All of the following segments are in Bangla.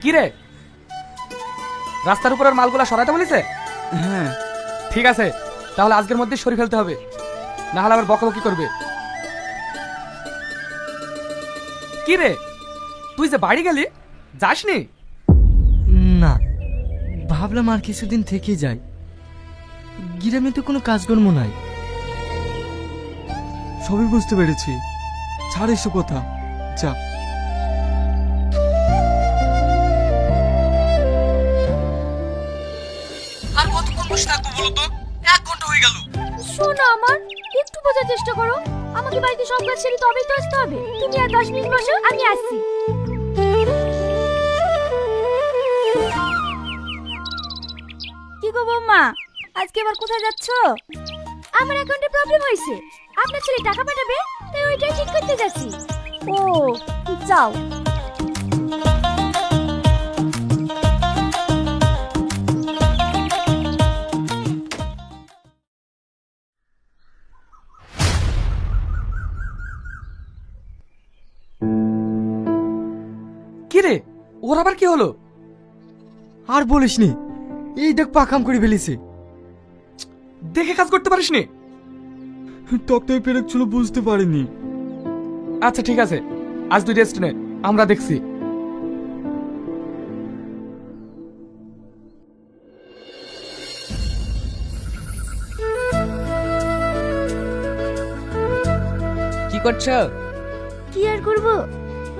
কি রে রাস্তার উপরের মালগুলা সরাতে বলেছে? হ্যাঁ। ঠিক আছে তাহলে আজকের মধ্যে সরি ফেলতে হবে। না হলে আবার বকাবকি করবে। কি রে তুই যে বাড়ি গেলি যাসনি? না ভাবলাম আর কিছুদিন থেকে যাই। গ্রামে তো কোনো কাজকর্ম নাই। সবই বুঝতে পেরেছি। ছাড় এসব কথা। যা। বসে থাকব বলো তো। এক ঘণ্টা হয়ে গেল। শোনো আমার, একটু বোঝার চেষ্টা করো। আমাকে বাড়িতে সব কাজ ছেড়ে তবেই তো আসতে হবে। তুমি আর দশ মিনিট বসো, আমি আসছি। কি গো বৌমা, আজকে আবার কোথায় যাচ্ছ? আমার অ্যাকাউন্টে প্রবলেম হয়েছে। আপনার ছেলে টাকা পাঠাবে, তাই ওইটাই ঠিক করতে যাচ্ছি। ও, যাও। ওর আবার কি হলো? আর বলিসনি এই দেখ পাখাম করে ফেলেছে। দেখে কাজ করতে পারিসনি? তক্তায় পেরেক ছিল বুঝতে পারিনি। আচ্ছা ঠিক আছে। আজ তুই রেস্ট নে আমরা দেখছি। কি করছ? কি আর করব?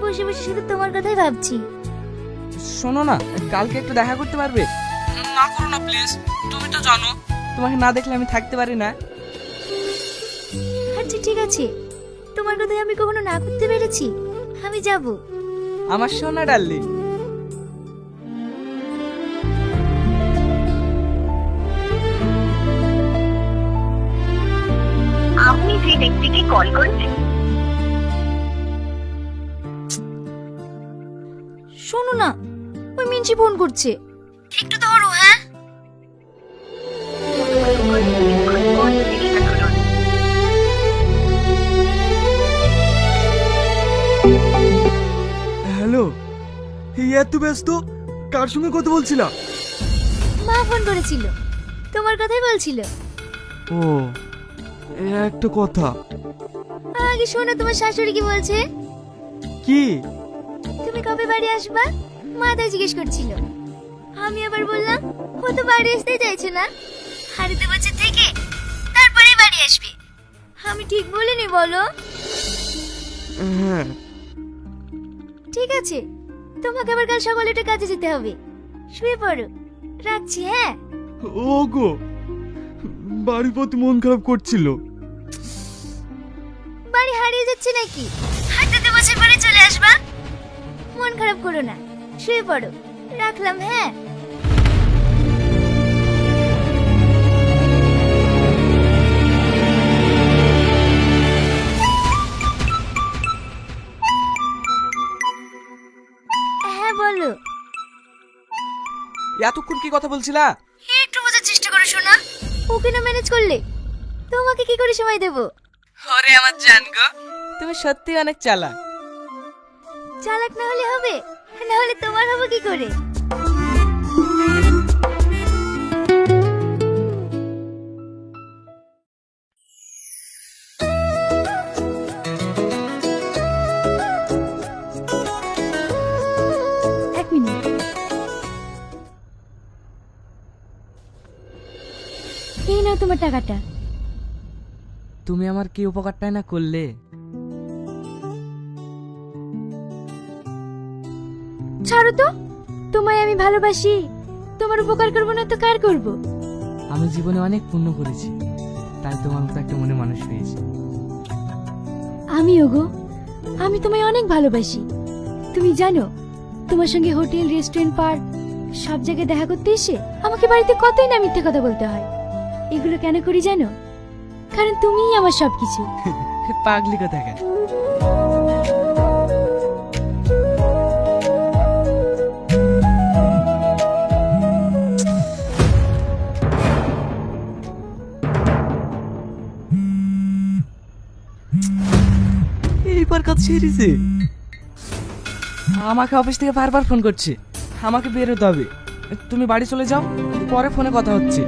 বসে বসে শুধু তোমার কথাই ভাবছি। শোনো না কালকে একটু দেখা করতে পারবে? না করো না প্লিজ। তুমি তো জানো। তোমাকে না দেখলে আমি থাকতে পারি না। আচ্ছা ঠিক আছে। তোমার কথাই আমি কখনো না করতে পেরেছি। আমি যাব। আমার সোনা ডাললি আপনি যে ব্যক্তিকে কল করেছেন। শোনো না ওই মিনছি ফোন করছে। একটু ধরো হ্যাঁ? হ্যালো এই এত ব্যস্ত? কার সঙ্গে কথা বলছিলা? মা ফোন করেছিল। তোমার কথাই বলছিল। ও এ একটা কথা। আগে শোনো তোমার শাশুড়ি কি বলছে? কি? তুমি কবে বাড়ি আসবা? মা তাই জিজ্ঞেস করছিল। আমি আবার বললাম ও তো বাড়ি আসতে চাইছে না। হারিতে বছর থেকে তারপরে বাড়ি আসবে। আমি ঠিক বলিনি বলো। হ্যাঁ। ঠিক আছে তোমাকে আবার কাল সকালে একটা কাজে যেতে হবে। শুয়ে পড়ো। রাখছি হ্যাঁ? ও গো বাড়ির প্রতি মন খারাপ করছিল। বাড়ি হারিয়ে যাচ্ছে নাকি? হাতে দু বছর পরে চলে আসবা। মন খারাপ করো না। শুয়ে পড়ো রাখলাম হ্যাঁ হ্যাঁ বলো এতক্ষণ কি কথা বলছিলা? একটু বোঝার চেষ্টা করো শোনা ওকে না ম্যানেজ করলে তোমাকে কি করে সময় দেব? ওরে আমার জান গো। তুমি সত্যি অনেক চালাক। চালাক না হলে হবে? না হলে তোমার হবে কি করে? এই নাও তোমার টাকাটা। তুমি আমার কি উপকারটাই না করলে? ছাড়ো তো। তোমায় আমি ভালোবাসি। তোমার উপকার করব না তো কার করব? আমি জীবনে অনেক পুণ্য করেছি। তাই তোমার মতো একটা মনে মানুষ হয়েছে। আমি ওগো আমি তোমায় অনেক ভালোবাসি। তুমি জানো তোমার সঙ্গে হোটেল রেস্টুরেন্ট পার্ক সব জায়গায় দেখা করতে এসে আমাকে বাড়িতে কতই না মিথ্যে কথা বলতে হয়। এগুলো কেন করি জানো? কারণ তুমিই আমার সবকিছু। পাগলি কথা কেন? এইবার কাজ ছেড়েছে আমাকে অফিস থেকে বারবার ফোন করছে। আমাকে বেরোতে হবে। তুমি বাড়ি চলে যাও পরে ফোনে কথা হচ্ছে।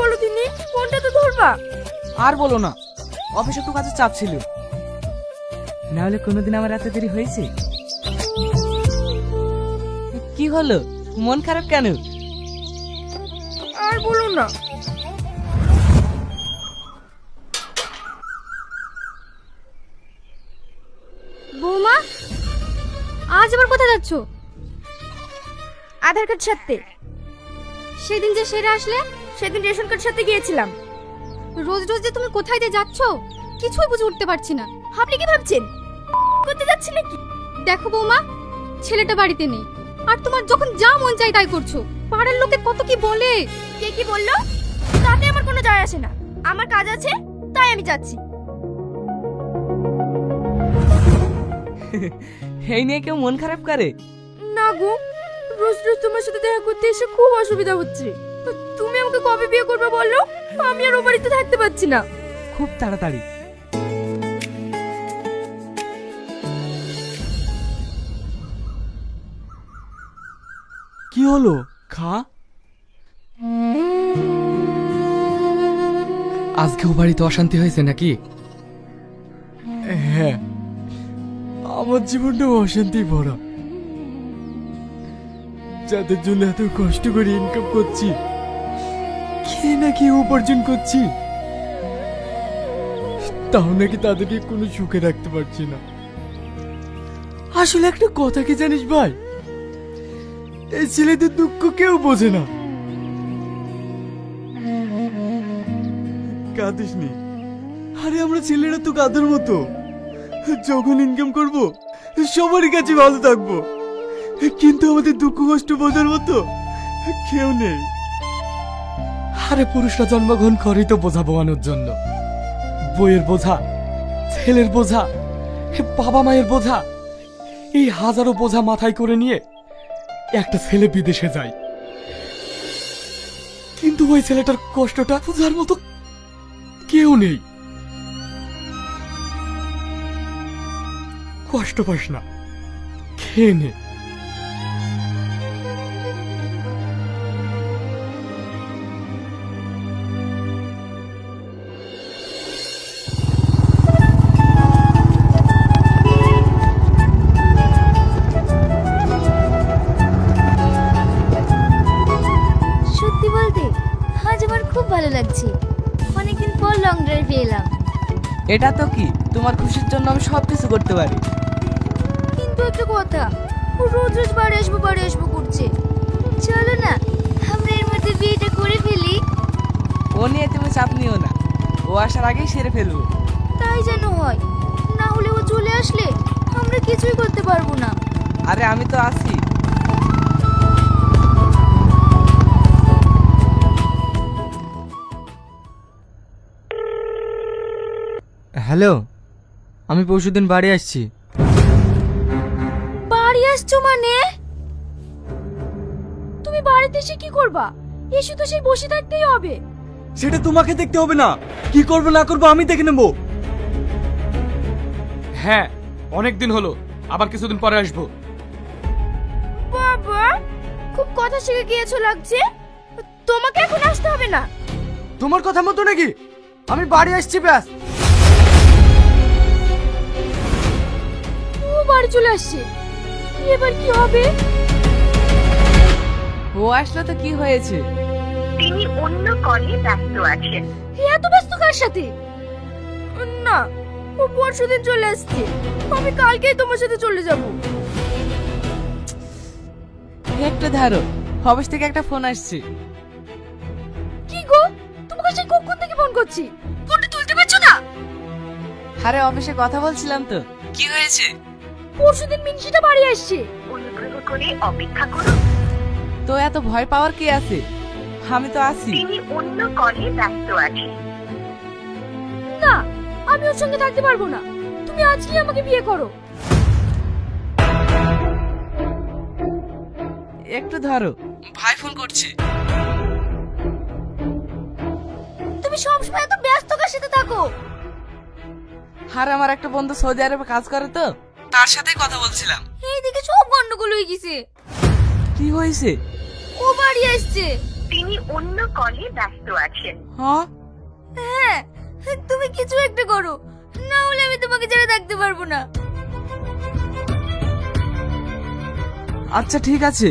বলো তিনি? ফোনটা তো ধরবা। আর বলো না। অফিসে একটু কাজের চাপ ছিল। না হলে কোনোদিন আমার এত দেরি হয়েছে? কি হলো? মন খারাপ কেন? আর বলো না। বৌমা আজ আবার কোথায় যাচ্ছ? আধার কার্ড সাথে সেদিন যে সেরে আসলে? সেদিন রেশন কার্ড সাথে গিয়েছিলাম। রোজ রোজ যে তুমি কোথায় যে যাচ্ছ কিছুই বুঝে উঠতে পারছি না। আপনি কি ভাবছেন? করতে যাচ্ছি নাকি? দেখো বৌমা ছেলেটা বাড়িতে নেই। আর তোমার যখন যা মন চাই তাই করছ। পাড়ার লোকে কত কি বলে? কে কি বলল? তাতে আমার কোনো যায় আসে না। আমার কাজ আছে তাই আমি যাচ্ছি। এই নিয়ে কেউ মন খারাপ করে? না গো রোজ রোজ তোমার সাথে দেখা করতে এসে খুব অসুবিধা হচ্ছে। তুমি আমাকে কবে বিয়ে করবে বলো? আমি আর ও বাড়িতে থাকতে পারছি না। খুব তাড়াতাড়ি। কি হলো? খা। আজকেও বাড়িতে অশান্তি হয়েছে নাকি? হ্যাঁ। আমার জীবনটা অশান্তি ভরা। যাদের জন্য এত কষ্ট করে ইনকাম করছি কে নাকি উপার্জন করছি? তাও নাকি তাদেরকে কোনো সুখে রাখতে পারছি না। আসলে একটা কথা কি জানিস ভাই? এই ছেলেদের দুঃখ কেউ বোঝে না। কাঁদিস নি আরে আমরা ছেলেরা তো কাদের মতো? যখন ইনকাম করব সবারই কাছে ভালো থাকব। কিন্তু আমাদের দুঃখ কষ্ট বোঝার মতো কেউ নেই। আরে পুরুষরা জন্মগ্রহণ করেই তো বোঝা বোয়ানোর জন্য। বইয়ের বোঝা, ছেলের বোঝা বাবা মায়ের বোঝা, এই হাজারো বোঝা মাথায় করে নিয়ে একটা ছেলে বিদেশে যায়। কিন্তু ওই ছেলেটার কষ্টটা বোঝার মতো কেউ নেই। কষ্ট পাস না, খেয়ে নে। ভালো লাগছে। অনেকদিন পর লং ড্রাইভে এলাম। এটা তো কি? তোমার খুশির জন্য আমি সব কিছু করতে পারি। কিন্তু একটা কথা ও রোজ রোজ বাড়ি আসব বাড়ি আসব করছে। চলো না আমরা এর মধ্যে বিয়েটা করে ফেলি। ও নিয়ে তুমি চাপ নিও না। ও আসার আগেই সেরে ফেলব। তাই যেন হয়। না হলে ও চলে আসলে আমরা কিছুই করতে পারব না। আরে আমি তো আছি। হ্যালো আমি পরশুদিন বাড়ি আসছি। বাড়ি আসছো মানে? তুমি বাড়িতে এসে কি করবা? এসে তো সেই বসে থাকতেই হবে। সেটা তোমাকে দেখতে হবে না। কি করব না করব আমি দেখে নেব। হ্যাঁ অনেক দিন হলো আবার কিছুদিন পরে আসব। বাবা খুব কথা শিখে গিয়েছো লাগছে। তোমাকে এখন আসতে হবে না। তোমার কথা মতো নাকি? আমি বাড়ি আসছি ব্যাস। বাড়ি চলে আসছে। এবার কি হবে? ও আসলে তো কি হয়েছে? তিনি অন্য কলে ব্যস্ত আছেন। এত ব্যস্ত কার সাথে? না ও পরশুদিন চলে আসছে। আমি কালকেই তোমার সাথে চলে যাব। একটু ধারো অফিস থেকে একটা ফোন আসছে। কি গো? তোমাকে সেই কখন থেকে ফোন করছি? ফোনটা তুলতে পারছ না? আরে অফিসে কথা বলছিলাম তো। কি হয়েছে? পরশুদিন মিনসিটা বাড়ি আসছে। অনুগ্রহ করে অপেক্ষা করুন তো এত ভয় পাওয়ার কি আছে? আমি তো আছি। তিনি অন্য কলে ব্যস্ত আছেন। না তোর সঙ্গে থাকতে পারব না। তুমি আজকে আমাকে বিয়ে করো। একটু ধরো। ভাই ফোন করছে। তুমি সবসময় এত ব্যস্ত কার সাথে থাকো। আর আমার একটা বন্ধু সৌদি আরবে কাজ করে তো। তার সাথেই কথা বলছিলাম। এইদিকে সব গন্ডগোল হয়ে গেছে। কি হয়েছে? ও বাড়ি আসছে। তিনি অন্য কলে ব্যস্ত আছেন। হ্যাঁ? হ্যাঁ তুমি কিছু একটা করো। না হলে আমি তোমাকে ছাড়া থাকতে পারব না। আচ্ছা ঠিক আছে।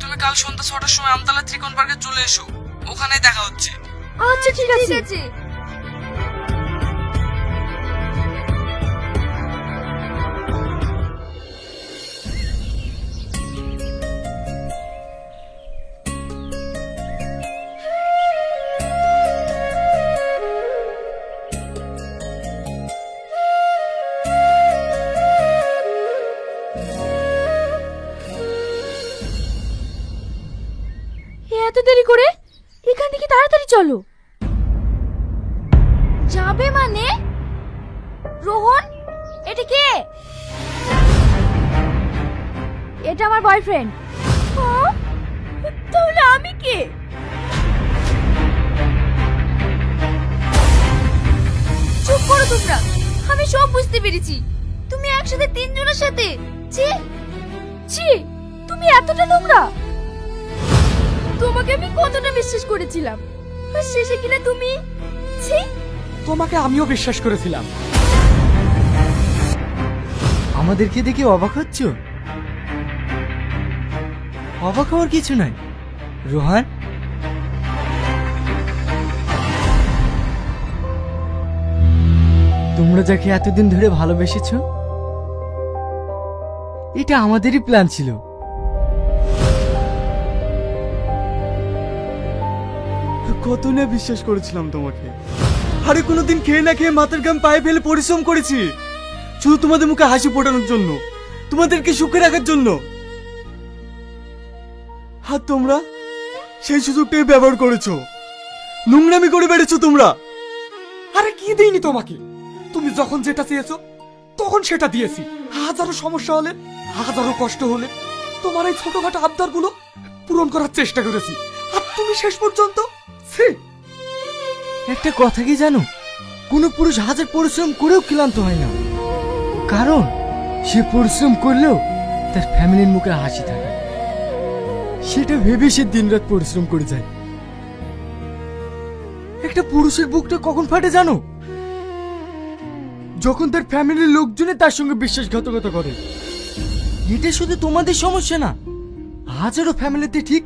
তুমি কাল সন্ধ্যা ছটার সময় আমতলা ত্রিকোণ পার্কে চলে এসো। ওখানে দেখা হচ্ছে। আচ্ছা ঠিক আছে। চলো। যাবে মানে? রোহন, এটা কে? এটা আমার বয়ফ্রেন্ড তাহলে আমি কে? চুপ করো তোমরা। আমি সব বুঝতে পেরেছি। তুমি একসাথে তিনজনের সাথে। ছি ছি, তুমি এতটা নোংরা। তোমাকে আমি কতটা বিশ্বাস করেছিলাম। শেষে কিনা তুমি? ছি। তোমাকে আমিও বিশ্বাস করেছিলাম। আমাদেরকে দেখে অবাক হচ্ছ? অবাক হওয়ার কিছু নাই। রোহান? তোমরা যাকে এতদিন ধরে ভালোবেসেছ এটা আমাদেরই প্ল্যান ছিল। কত না বিশ্বাস করেছিলাম তোমাকে। আরে কোনোদিন খেয়ে না খেয়ে মাথার গাম পায়ে ফেলে পরিশ্রম করেছি। শুধু তোমাদের মুখে হাসি ফোটানোর জন্য, তোমাদেরকে সুখে রাখার জন্য। আর তোমরা সেই সুযোগটাই ব্যবহার করেছ। নোংরামি করে বেড়েছো তোমরা। আরে কি দেইনি তোমাকে? তুমি যখন যেটা চেয়েছো, তখন সেটা দিয়েছি। হাজারো সমস্যা হলে, হাজারো কষ্ট হলে, তোমার এই ছোটখাটো আবদারগুলো পূরণ করার চেষ্টা করেছি। আর তুমি শেষ পর্যন্ত একটা কথা কি জানো? কোনো পুরুষ হাজার পরিশ্রম করেও ক্লান্ত হয় না। কারণ, সে পরিশ্রম করলেও তার ফ্যামিলির মুখে হাসি থাকে। সেটা ভেবে সে দিনরাত পরিশ্রম করে যায়। একটা পুরুষের বুকটা কখন ফাটে জানো? যখন তার ফ্যামিলির লোকজনে তার সঙ্গে বিশ্বাসঘাতকতা করে। এটা শুধু তোমাদের সমস্যা না, হাজারো ফ্যামিলিতে ঠিক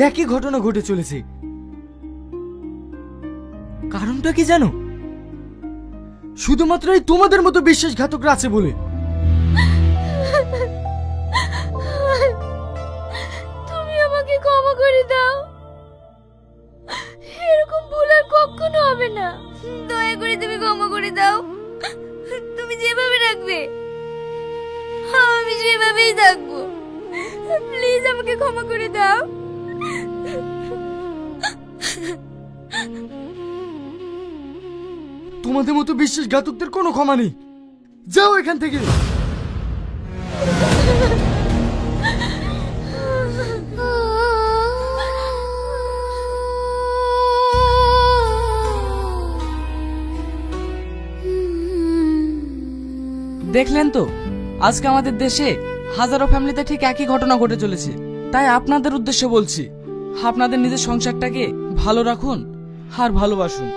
একই ঘটনা ঘটে চলেছে। কারণটা কি জানো? শুধুমাত্র এই তোমাদের মতো বিশ্বাসঘাতকরা আছে বলে। তুমি আমাকে ক্ষমা করে দাও। এরকম ভুল আর কখনো হবে না। দয়া করে তুমি ক্ষমা করে দাও। তুমি যেভাবে রাখবে, আমি সেভাবেই থাকব। প্লিজ আমাকে ক্ষমা করে দাও। তোমাদের মতো বিশ্বাসঘাতকদের কোনো ক্ষমা নেই। যাও এখান থেকে। দেখলেন তো, আজকে আমাদের দেশে হাজারো ফ্যামিলিতে ঠিক একই ঘটনা ঘটে চলেছে। তাই আপনাদের উদ্দেশ্যে বলছি, আপনাদের নিজের সংসারটাকে ভালো রাখুন আর ভালোবাসুন।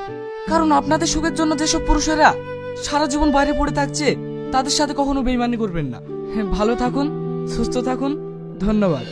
কারণ আপনাদের সুখের জন্য যেসব পুরুষেরা সারা জীবন বাইরে পড়ে থাকছে তাদের সাথে কখনো বেইমানি করবেন না। হ্যাঁ, ভালো থাকুন সুস্থ থাকুন ধন্যবাদ।